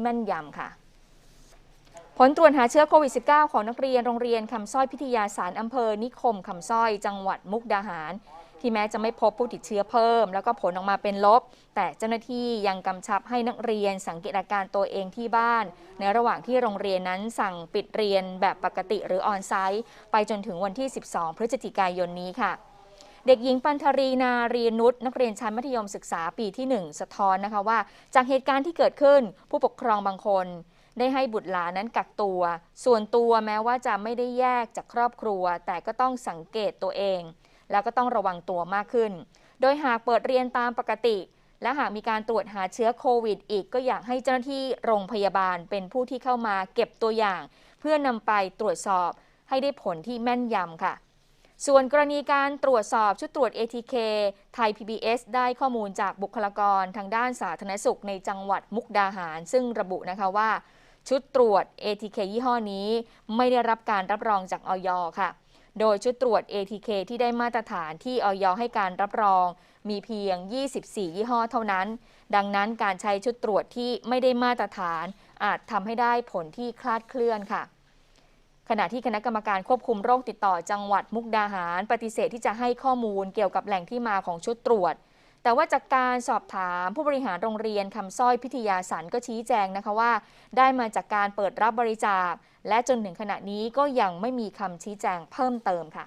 แม่นยำค่ะ ผลตรวจหาเชื้อโควิด -19 ของนักเรียนโรงเรียนคำสร้อยพิทยาสารอำเภอ นิคมคำสร้อยจังหวัดมุกดาหาร ที่แม้จะไม่พบผู้ติดเชื้อเพิ่ม แล้วก็ผลออกมาเป็นลบ แต่เจ้าหน้าที่ยังกำชับให้นักเรียนสังเกตอาการตัวเองที่บ้าน ในระหว่างที่โรงเรียนนั้นสั่งปิดเรียนแบบปกติหรือออนไซต์ ไปจนถึงวันที่ 12 พฤศจิกายนนี้ค่ะ เด็กหญิงปันธรีนารีนุชนักเรียนชั้นมัธยมศึกษาปีที่ 1 สะท้อนนะคะว่า จากเหตุการณ์ที่เกิดขึ้นผู้ปกครองบางคน ได้ให้บุตรหลานนั้นกักตัว ส่วนตัวแม้ว่าจะไม่ได้แยกจากครอบครัว แต่ก็ต้องสังเกตตัวเอง แล้วก็ต้องระวังตัวมากขึ้น โดยหากเปิดเรียนตามปกติ และหากมีการตรวจหาเชื้อโควิด อีกก็อยากให้เจ้าหน้าที่โรงพยาบาลเป็นผู้ที่เข้ามาเก็บตัวอย่าง เพื่อนำไปตรวจสอบให้ได้ผลที่แม่นยำค่ะ ส่วนกรณีการตรวจสอบชุดตรวจ ATK ไทย PBS ได้ข้อมูลจากบุคลากรทางด้านสาธารณสุขในจังหวัดมุกดาหาร ซึ่งระบุนะคะว่า ชุดตรวจ ATK ยี่ห้อนี้ ไม่ได้รับการรับรองจากออยค่ะ โดยชุดตรวจ ATK ที่ได้มาตรฐานที่ออยให้การรับรองมีเพียง 24 ยี่ห้อเท่านั้น ดังนั้นการใช้ชุดตรวจที่ไม่ได้มาตรฐาน อาจทำให้ได้ผลที่คลาดเคลื่อนค่ะ ขณะที่คณะกรรมการควบคุมโรคติดต่อจังหวัดมุกดาหาร ปฏิเสธที่จะให้ข้อมูลเกี่ยวกับแหล่งที่มาของชุดตรวจ แต่ว่าจากการสอบถามผู้บริหารโรงเรียนคำสร้อยพิทยาสันก็ชี้แจงนะคะว่า ได้มาจากการเปิดรับบริจาค และจนถึงขณะนี้ก็ยังไม่มีคำชี้แจงเพิ่มเติมค่ะ